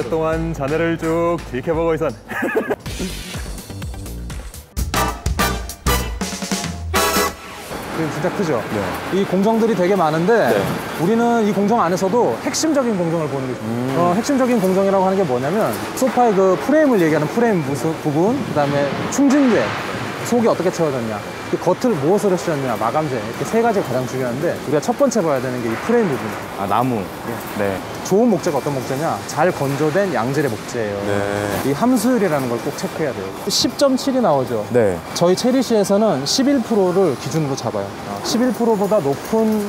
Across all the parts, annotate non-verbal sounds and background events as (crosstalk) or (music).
그동안 자네를 쭉 지켜보고 있었. 지금 (laughs) 진짜 크죠? 이 공정들이 되게 많은데 네. 우리는 이 공정 안에서도 핵심적인 공정을 보는 게. 음. 어, 핵심적인 공정이라고 하는 게 뭐냐면 소파의 그 프레임을 얘기하는 프레임 부분, 그다음에 충진재, 속이 어떻게 채워졌냐, 그 겉을 무엇으로 씌웠냐, 마감재 이렇게 세 가지가 가장 중요한데 우리가 첫 번째 봐야 되는 게 이 프레임 부분이에요. 아 나무. 네. 좋은 목재가 어떤 목재냐? 잘 건조된 양질의 목재예요. 네. 이 함수율이라는 걸 꼭 체크해야 돼요. 10.7이 나오죠. 네. 저희 체리시에서는 11%를 기준으로 잡아요. 11%보다 높은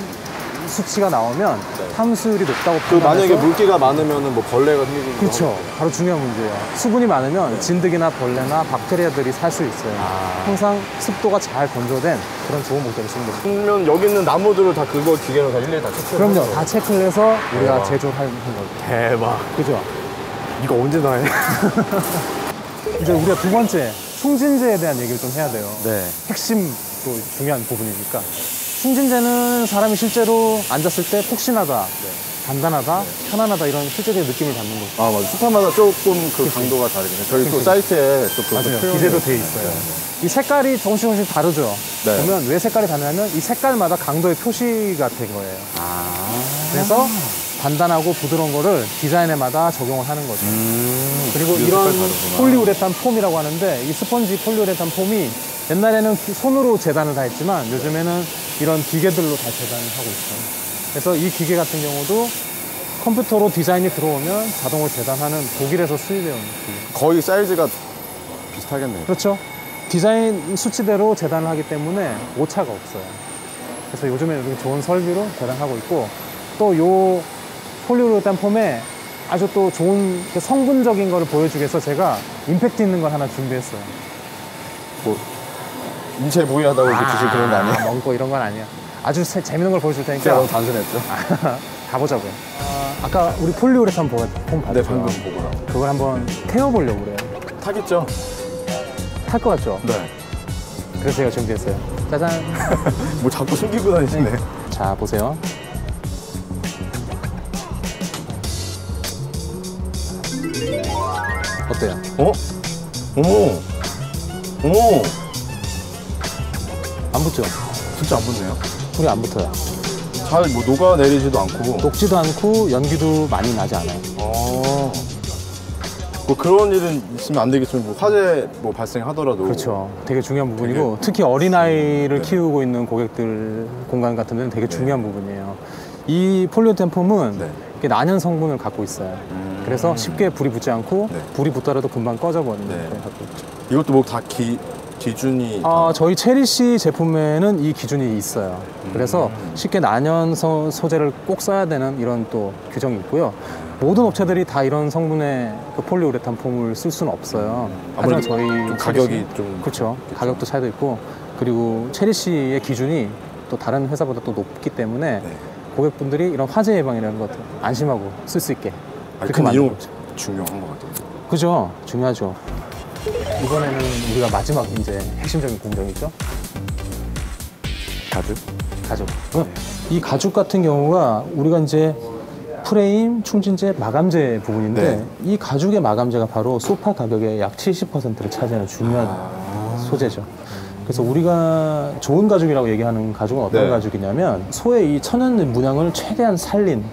수치가 나오면 함수율이 높다고 그 만약에 물기가 많으면 뭐 벌레가 생기고 그렇죠. 바로 중요한 문제예요. 수분이 많으면 진드기나 벌레나 박테리아들이 살 수 있어요. 항상 습도가 잘 건조된 그런 좋은 목재를 쓰는 거죠. 그러면 여기 있는 나무들을 다 그거 기계로 다 일일이 다 체크해 그럼요. 다 체크를 해서 우리가 대박. 제조하는 거죠. 대박. 그죠? 이거 언제 나해? (laughs) 이제 우리가 두 번째 충진제에 대한 얘기를 좀 해야 돼요. 네. 핵심 또 중요한 부분이니까. 충진제는 사람이 실제로 앉았을 때 폭신하다, 단단하다, 편안하다 이런 실제적인 느낌이 받는 거죠. 아 맞아 숲마다 조금 그 강도가 다르긴 해 저희 또 그치. 사이트에 또 맞아요. 표현을 기재도 돼 있어요. 이 색깔이 조금씩 조금씩 다르죠. 네. 보면 왜 색깔이 다르냐면 이 색깔마다 강도의 표시가 된 거예요. 그래서 단단하고 부드러운 거를 디자인에마다 적용을 하는 거죠. 그리고 이거 이런. 폴리우레탄 폼이라고 하는데 이 스펀지 폴리우레탄 폼이 옛날에는 손으로 재단을 다 했지만 요즘에는 이런 기계들로 다 재단을 하고 있어요. 그래서 이 기계 같은 경우도 컴퓨터로 디자인이 들어오면 자동으로 재단하는 독일에서 수입해온 기계. 거의 사이즈가 비슷하겠네요 그렇죠. 디자인 수치대로 재단을 하기 때문에 오차가 없어요. 그래서 요즘에 이렇게 좋은 설비로 재단하고 있고 또 요 폴리우레탄 폼에 아주 또 좋은 그 성분적인 거를 보여주기 위해서 제가 임팩트 있는 걸 하나 준비했어요. 뭐 인체 부위하다고 느끼실 그런 거 아니에요? 먹고 이런 건 아니야. 아주 세- 재밌는 걸 보여줄 테니까 너무 단순했죠? (laughs) 가보자고요. 아, 까 우리 보- 폼 봤죠? 네 방금 보고 나 그걸 한번 태워보려고 그래요. 타겠죠? 탈 것 같죠? 네. 그래서 제가 준비했어요. 짜잔. (laughs) 뭐 자꾸 숨기고 다니시네 자, 보세요. 어때요? 어? 어머 어머 안 붙죠? 진짜 안 붙네요 소리 안 붙어요. 잘 뭐 녹아내리지도 않고 녹지도 않고 연기도 많이 나지 않아요. 어. 뭐 그런 일은 있으면 안 되겠지만 뭐 화재 뭐 발생하더라도 그렇죠. 되게 중요한 부분이고 특히 어린아이를 키우고 있는 고객들 공간 같은 데는 되게 중요한 부분이에요. 이 폴리오텐 폼은 네. 난연 성분을 갖고 있어요. 그래서 쉽게 불이 붙지 않고 네. 불이 붙더라도 금방 꺼져버리는 네. 걸 갖고 있죠. 이것도 뭐 다 기 준이 아, 저희 체리씨 제품에는 이 기준이 있어요. 그래서 쉽게 난연 소, 소재를 꼭 써야 되는 이런 또 규정이 있고요. 모든 업체들이 다 이런 성분의 그 폴리우레탄 폼을 쓸 수는 없어요. 하지만 저희 좀 가격이 좀 그렇죠. 가격도 차이도 있고 그리고 체리씨의 기준이 또 다른 회사보다 또 높기 때문에 네. 고객분들이 이런 화재 예방이라는 것 안심하고 쓸 수 있게 아니, 그렇게. 거 중요한 것 같아요 그죠? 중요하죠. 이번에는 우리가 마지막 이제 핵심적인 공정이죠. 가죽? 가죽. 이 가죽 같은 경우가 우리가 이제 프레임, 충진재, 마감재 부분인데 네. 이 가죽의 마감재가 바로 소파 가격의 약 70%를 차지하는 중요한 소재죠. 그래서 우리가 좋은 가죽이라고 얘기하는 가죽은 어떤 네. 가죽이냐면 소의 이 천연 문양을 최대한 살린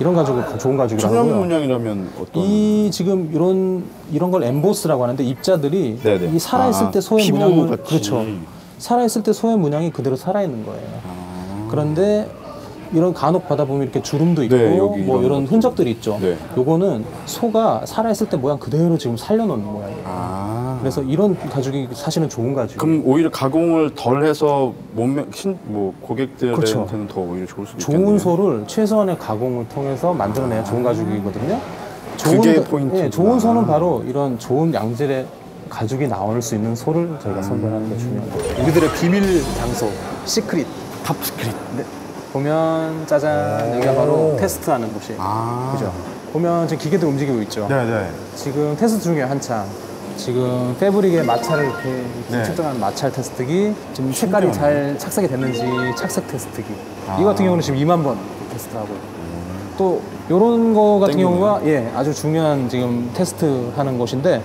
이런 가죽을 좋은 가죽이라고 천연. 문양이라면 어떤 이 지금 이런 이런 걸 엠보스라고 하는데 입자들이 네네. 이 살아 있을 아, 때 소의 문양을 같이. 그렇죠. 살아 있을 때 소의 문양이 그대로 살아 있는 거예요. 아. 그런데 이런 간혹 받아 보면 이렇게 주름도 있고 네, 뭐 이런 이런. 흔적들이 있죠. 네. 요거는 소가 살아 있을 때 모양 그대로 지금 살려놓는 모양이에요. 아 그래서 이런 가죽이 사실은 좋은 가죽. 그럼 오히려 가공을 덜 해서 몸매 신, 뭐 고객들한테는 그렇죠. 더 오히려 좋을 수도 좋은 있겠네요. 소를 최소한의 가공을 통해서 만들어내야 좋은 가죽이거든요. 그게 가- 포인트구나. 예, 좋은 소는 바로 이런 좋은 양질의 가죽이 나올 수 있는 소를 저희가 선별하는 게 중요한 거예요. 우리들의 비밀 장소, 시크릿. 탑 스크린. 네. 보면 짜잔 여기가 바로 테스트하는 곳이에요. 아. 그죠? 보면 지금 기계들 움직이고 있죠. 네네. 지금 테스트 중에 한창. 지금 패브릭의 마찰을 이렇게 네. 측정하는 마찰 테스트기, 지금 색깔이 잘 착색이 됐는지 착색 테스트기. 아. 이거 같은 경우는 지금 2만 번 테스트하고 있고. 또 이런 거 같은 땡기네요. 경우가 예 아주 중요한 지금 테스트 하는 곳인데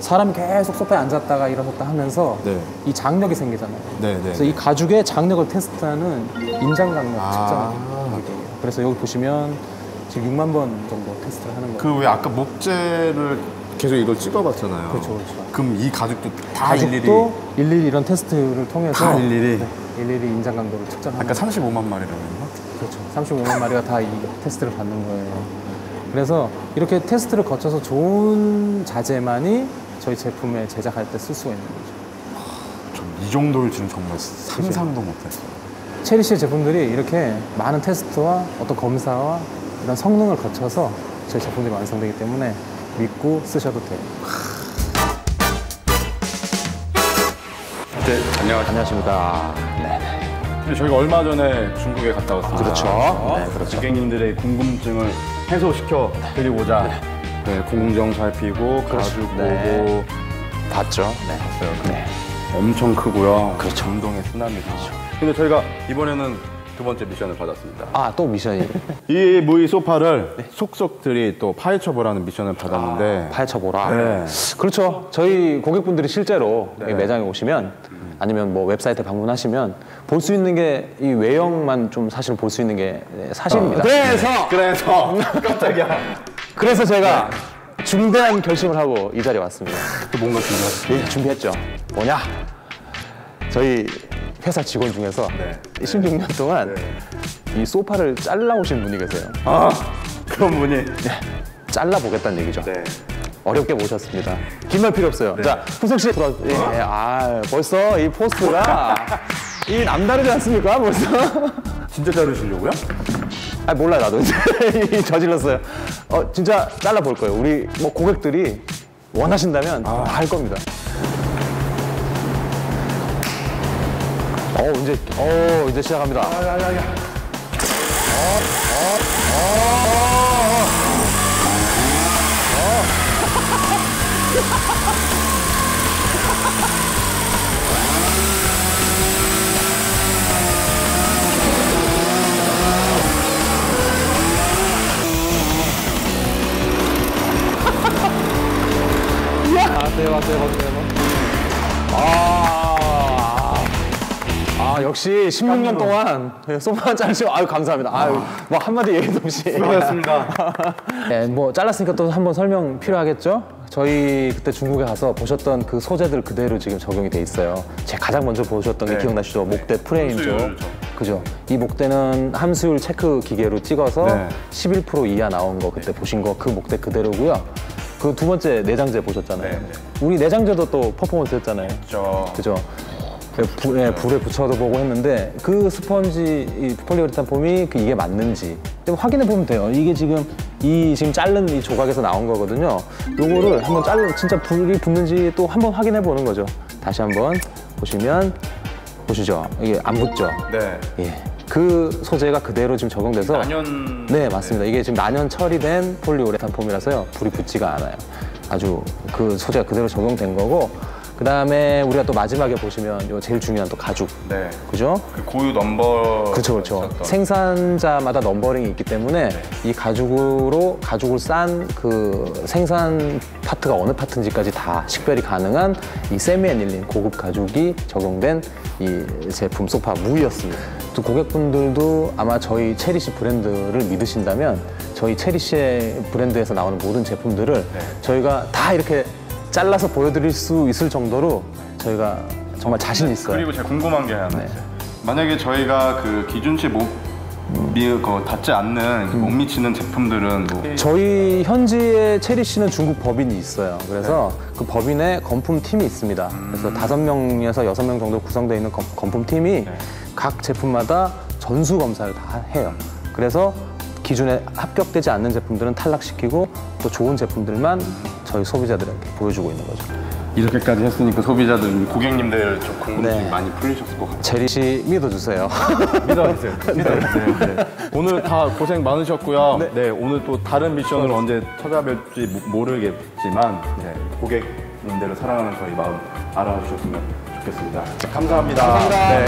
사람이 계속 소파에 앉았다가 일어섰다 하면서 네. 이 장력이 생기잖아요. 네, 네. 그래서 이 가죽의 장력을 테스트하는 인장 장력 아. 측정하는 기계예요. 그래서 여기 보시면 지금 6만 번 정도 테스트를 하는 거예요. 그 왜 아까 목재를 계속 이걸 찍어봤잖아요. 그렇죠, 그렇죠. 그럼 이 가죽도 다 일일이 가죽도 일일이 이런 테스트를 통해서 다 일일이? 네, 일일이 인장 강도를 측정하는 아까 35만 마리라고 했나? 그렇죠. 35만 마리가 다 이 테스트를 받는 거예요. 그래서 이렇게 테스트를 거쳐서 좋은 자재만이 저희 제품에 제작할 때 쓸 수가 있는 거죠. 이 정도를 지금 정말 상상도 못했어요. 체리시 제품들이 이렇게 많은 테스트와 어떤 검사와 이런 성능을 거쳐서 저희 제품들이 완성되기 때문에 믿고 쓰셔도 돼요. 네, 안녕하세요. 안녕하십니까. 네. 저희가 얼마 전에 중국에 갔다 왔습니다. 그렇죠. 어? 네, 그렇죠. 고객님들의 궁금증을 해소시켜 드리고자 네, 공정 살피고 가죽 보고 네. 봤죠? 네. 봤어요. 네. 엄청 크고요. 그렇죠. 운동의 쓰나미죠. 근데 저희가 이번에는 두 번째 미션을 받았습니다. 아, 또 미션이 이 무이 소파를 속속들이 또 파헤쳐보라는 미션을 받았는데 파헤쳐보라. 네. 그렇죠. 저희 고객분들이 실제로 이 매장에 오시면 아니면 뭐 웹사이트에 방문하시면 볼 수 있는 게 이 외형만 좀 사실 볼 수 있는 게 사실입니다. 그래서 그래서 (laughs) 깜짝이야. 그래서 제가 중대한 결심을 하고 이 자리에 왔습니다. 또 뭔가. 네, 준비했죠. 뭐냐? 저희 회사 직원 중에서 네. 16년 동안 이 소파를 잘라오신 분이 계세요. 아 그런 분이 잘라보겠다는 얘기죠. 네. 어렵게 모셨습니다. 긴 말 필요 없어요. 자, 후석 씨 들어. 예, 예, 아, 벌써 이 포스가 이 남다르지 않습니까? 벌써. 진짜 자르시려고요? 아, 몰라요, 나도. (laughs) 저질렀어요. 어, 진짜 잘라 볼 거예요. 우리 뭐 고객들이 원하신다면 다할 겁니다. 어, 이제, 어, 이제 시작합니다. 아, 대박, 대박, 대박. 아, 아, 역시 16년 동안 소파 자르시고, 아유, 감사합니다. 아유, 뭐 한마디 얘기도 없이. 수고하셨습니다. (laughs) 네, 뭐 잘랐으니까 또 한번 설명 필요하겠죠? 저희 그때 중국에 가서 보셨던 그 소재들 그대로 지금 적용이 돼 있어요. 제가 가장 먼저 보셨던 게 네. 기억나시죠? 목대 프레임죠. 함수율이죠. 그죠? 이 목대는 함수율 체크 기계로 찍어서 네. 11% 이하 나온 거 그때 보신 거 그 목대 그대로고요. 그 두 번째 내장재 보셨잖아요. 네, 네. 우리 내장재도 또 퍼포먼스 했잖아요. 저 그죠? 불, 예, 불에 붙여도 보고 했는데 그 스펀지 이 폴리우레탄 폼이 그 이게 맞는지 좀 확인해 보면 돼요. 이게 지금 이 지금 자른 이 조각에서 나온 거거든요. 요거를 한번 자르 진짜 불이 붙는지 또 한번 확인해 보는 거죠. 다시 한번 보시면 보시죠. 이게 안 붙죠. 네. 예. 그 소재가 그대로 지금 적용돼서 단연 네, 맞습니다. 이게 지금 난연 처리된 폴리우레탄 폼이라서요. 불이 붙지가 않아요. 아주 그 소재가 그대로 적용된 거고 그 다음에 우리가 또 마지막에 보시면 요 제일 중요한 또 가죽. 네. 그죠? 그 고유 넘버 그렇죠, 그렇죠. 생산자마다 넘버링이 있기 때문에 이 가죽으로 가죽을 싼 그 생산 파트가 어느 파트인지까지 다 식별이 가능한 이 세미 애닐린 고급 가죽이 적용된 이 제품 소파 무이였습니다. 또 고객분들도 아마 저희 체리시 브랜드를 믿으신다면 저희 체리시의 브랜드에서 나오는 모든 제품들을 저희가 다 이렇게 잘라서 보여드릴 수 있을 정도로 저희가 정말 자신 있어요. 그리고 제가 궁금한 게 하나 네. 있어요. 만약에 저희가 그 기준치 못 미, 그 닿지 않는 음. 못 미치는 제품들은 뭐 저희 현지에 체리 씨는 중국 법인이 있어요. 그래서 그 법인에 건품 팀이 있습니다. 그래서 다섯 명에서 여섯 명 정도 구성되어 있는 검- 건품 팀이 각 제품마다 전수 검사를 다 해요. 그래서 기준에 합격되지 않는 제품들은 탈락시키고 또 좋은 제품들만 저희 소비자들에게 보여주고 있는 거죠. 이렇게까지 했으니까 소비자들 고객님들 좀 궁금증이 네. 많이 풀리셨을 것 같아요. 체리 씨 믿어주세요. (laughs) 믿어주세요. (laughs) 믿어주세요. 네. 오늘 다 고생 많으셨고요. 네. 오늘 또 다른 미션으로 언제 찾아뵐지 모- 모르겠지만 네, 고객님들을 사랑하는 저희 마음 알아주셨으면 좋겠습니다. 감사합니다. 감사합니다. 네.